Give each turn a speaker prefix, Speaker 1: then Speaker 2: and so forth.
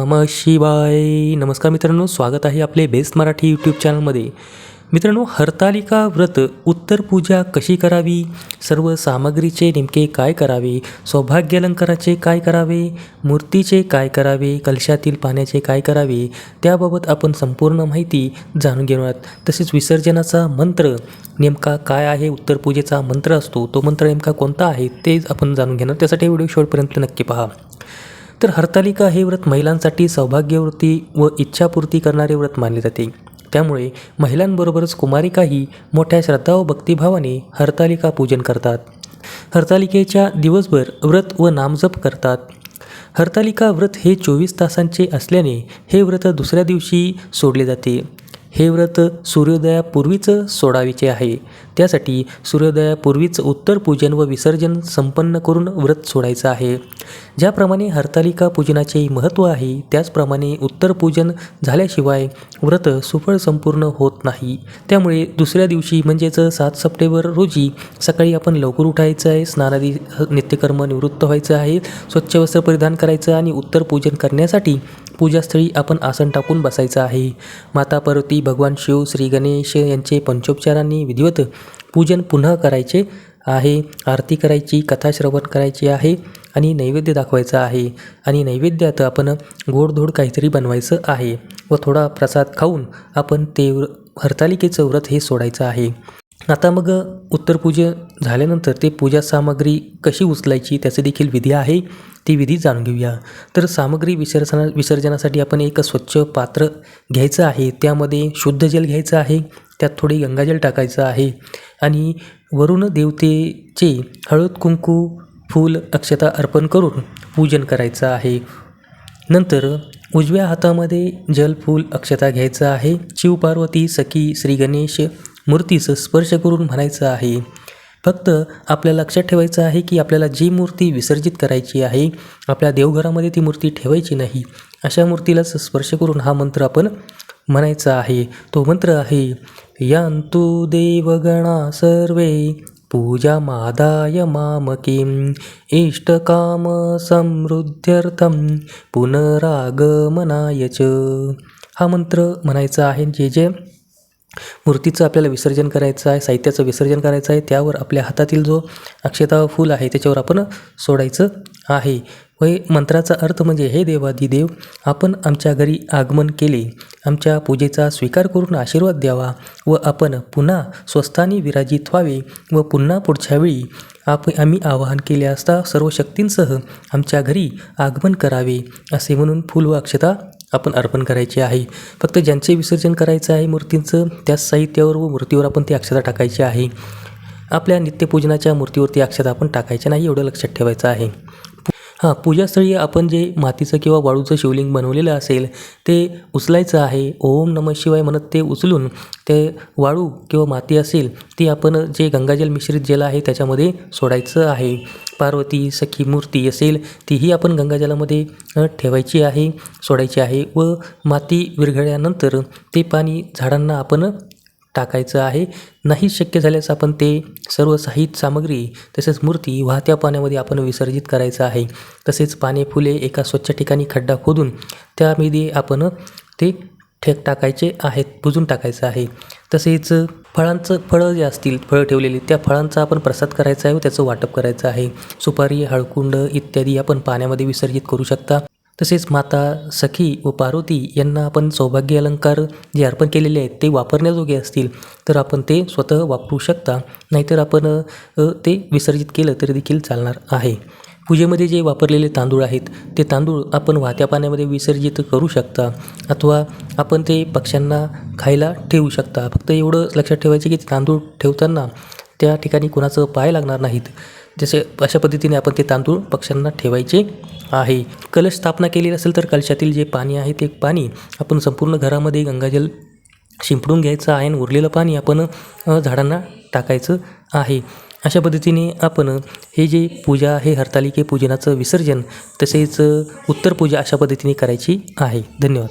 Speaker 1: नम शिवाय. नमस्कार मित्रांनो स्वागत आहे आपले बेस्ट मराठी यूट्यूब चॅनलमध्ये मित्रांनो हरतालिका व्रत उत्तर पूजा कशी करावी? सर्व सामग्रीचे नेमके काय करावे? सौभाग्य अलंकाराचे काय करावे? मूर्तीचे काय करावे? कलशातील पाण्याचे काय करावे? त्याबाबत आपण संपूर्ण माहिती जाणून घेऊयात तसेच विसर्जनाचा मंत्र नेमका काय आहे? उत्तर पूजेचा मंत्र असतो तो मंत्र नेमका कोणता आहे? ते आपण जाणून घेणार त्यासाठी व्हिडिओ शेवटपर्यंत नक्की पहा. तर हरतालिका हे व्रत महिलांसाठी सौभाग्यवृत्ती व इच्छापूर्ती करणारे व्रत मानले जाते. त्यामुळे महिलांबरोबरच कुमारिकाही मोठ्या श्रद्धा व भक्तिभावाने हरतालिका पूजन करतात. हरतालिकेच्या दिवसभर व्रत व नामजप करतात. हरतालिका व्रत हे चोवीस तासांचे असल्याने हे व्रत दुसऱ्या दिवशी सोडले जाते. हे व्रत सूर्योदयापूर्वीच सोडावीचे आहे. त्यासाठी सूर्योदयापूर्वीच उत्तर पूजन व विसर्जन संपन्न करून व्रत सोडायचं आहे. ज्याप्रमाणे हरतालिका पूजनाचे महत्त्व आहे त्याचप्रमाणे उत्तर पूजन झाल्याशिवाय व्रत सुफळ संपूर्ण होत नाही. त्यामुळे दुसऱ्या दिवशी म्हणजेच सात सप्टेंबर रोजी सकाळी आपण लवकर उठायचं आहे स्नानादी नित्यकर्म निवृत्त व्हायचं आहे स्वच्छ वस्त्र परिधान करायचं आणि उत्तर पूजन करण्यासाठी पूजास्थळी आपण आसन टाकून बसायचं आहे. माता पार्वती भगवान शिव श्री गणेश यांचे पंचोपचारांनी विधिवत पूजन पुन्हा करायचे. आहे. आरती करायची कथाश्रवण करायची आहे आणि नैवेद्य दाखवायचं आहे. आणि नैवेद्यात आपण गोडधोड काहीतरी बनवायचं आहे व थोडा प्रसाद खाऊन आपण ते हरतालिकेचं व्रत हे सोडायचं आहे. आता मग उत्तरपूजा झाल्यानंतर ते पूजा सामग्री कशी उचलायची त्याचे देखील विधी आहे ती विधी जाणून घेऊया. तर सामग्री विसर्जना विसर्जनासाठी आपण एक स्वच्छ पात्र घ्यायचं आहे. त्यामध्ये शुद्ध जल घ्यायचं आहे त्यात थोडे गंगाजल टाकायचं आहे आणि वरुण देवतेचे हळद कुंकू फूल अक्षता अर्पण करून पूजन करायचं आहे. नंतर उजव्या हातामध्ये जल फूल अक्षता घ्यायचं आहे. शिवपार्वती सखी श्री गणेश मूर्तीचं स्पर्श करून म्हणायचं आहे. फक्त आपल्या लक्षात ठेवायचं आहे की आपल्याला जी मूर्ती विसर्जित करायची आहे आपल्या देवघरामध्ये ती मूर्ती ठेवायची नाही. अशा मूर्तीलाच स्पर्श करून हा मंत्र आपण म्हणायचा आहे तो मंत्र आहे यांतु देवगणा सर्वे पूजा मादाय मामकीं इष्टकाम समृद्ध्यर्थं पुनरागमनाय च. हा मंत्र म्हणायचा आहे जे जे मूर्तीचं आपल्याला विसर्जन करायचं आहे साहित्याचं विसर्जन करायचं आहे त्यावर आपल्या हातातील जो अक्षता फूल आहे त्याच्यावर आपण सोडायचं आहे. व मंत्राचा अर्थ म्हणजे हे देवादिदेव आपण आमच्या घरी आगमन केले. आमच्या पूजेचा स्वीकार करून आशीर्वाद द्यावा व आपण पुन्हा स्वस्थानी विराजित व्हावे व पुन्हा पुढच्या वेळी आप आम्ही आवाहन केले असता सर्व शक्तींसह आमच्या घरी आगमन करावे. असे म्हणून फूल व अक्षता आपण अर्पण करायची आहे. फक्त ज्यांचे विसर्जन करायचं आहे मूर्तींचं त्याच साहित्यावर व मूर्तीवर आपण ती अक्षता टाकायची आहे. आपल्या नित्यपूजनाच्या मूर्तीवरती अक्षता आपण टाकायच्या नाही एवढं लक्षात ठेवायचं आहे. हां पूजास्थळी आपण जे मातीचं किंवा वाळूचं शिवलिंग बनवलेलं असेल ते उचलायचं आहे. ओम नमः शिवाय म्हणत ते उचलून ते वाळू किंवा माती असेल ती आपण जे गंगाजल मिश्रित जल आहे त्याच्यामध्ये सोडायचं आहे. पार्वती सखी मूर्ती असेल तीही आपण गंगाजलामध्ये ठेवायची आहे सोडायची आहे व माती विरघळल्यानंतर ते पाणी झाडांना आपण टाकायचं आहे. नाही शक्य झाल्यास आपण ते सर्व साहित्य सामग्री तसेच मूर्ती वाहत्या पाण्यामध्ये आपण विसर्जित करायचं आहे. तसेच पाने फुले एका स्वच्छ ठिकाणी खड्डा खोदून त्यामध्ये आपण ते ठेक टाकायचे आहेत बुजून टाकायचं आहे. तसेच फळांचं फळं जे असतील फळं ठेवलेली त्या फळांचा आपण प्रसाद करायचा आहे व त्याचं वाटप करायचं आहे. सुपारी हळकुंड इत्यादी आपण पाण्यामध्ये विसर्जित करू शकता. तसेच माता सखी व पार्वती यांना आपण सौभाग्य अलंकार जे अर्पण केलेले आहेत ते वापरण्याजोगे असतील तर आपण ते स्वतः वापरू शकता. नाहीतर आपण ते विसर्जित केलं तरी देखील चालणार आहे. पूजेमध्ये जे वापरलेले तांदूळ आहेत ते तांदूळ आपण वाहत्या पाण्यामध्ये विसर्जित करू शकता अथवा आपण ते पक्ष्यांना खायला ठेवू शकता. फक्त एवढं लक्षात ठेवायचं की तांदूळ ठेवताना त्या ठिकाणी कोणाचं पाय लागणार नाहीत. जसे अशा पद्धतीने आपण ते तांदूळ पक्ष्यांना ठेवायचे आहे. कलश स्थापना केलेली असेल तर कलशातील जे पाणी आहे ते पाणी आपण संपूर्ण घरामध्ये गंगाजल शिंपडून घ्यायचं आहे आणि उरलेलं पाणी आपण झाडांना टाकायचं आहे. अशा पद्धतीने आपण हे जे पूजा आहे हरतालिके पूजनाचं विसर्जन तसेच उत्तर पूजा अशा पद्धतीने करायची आहे. धन्यवाद.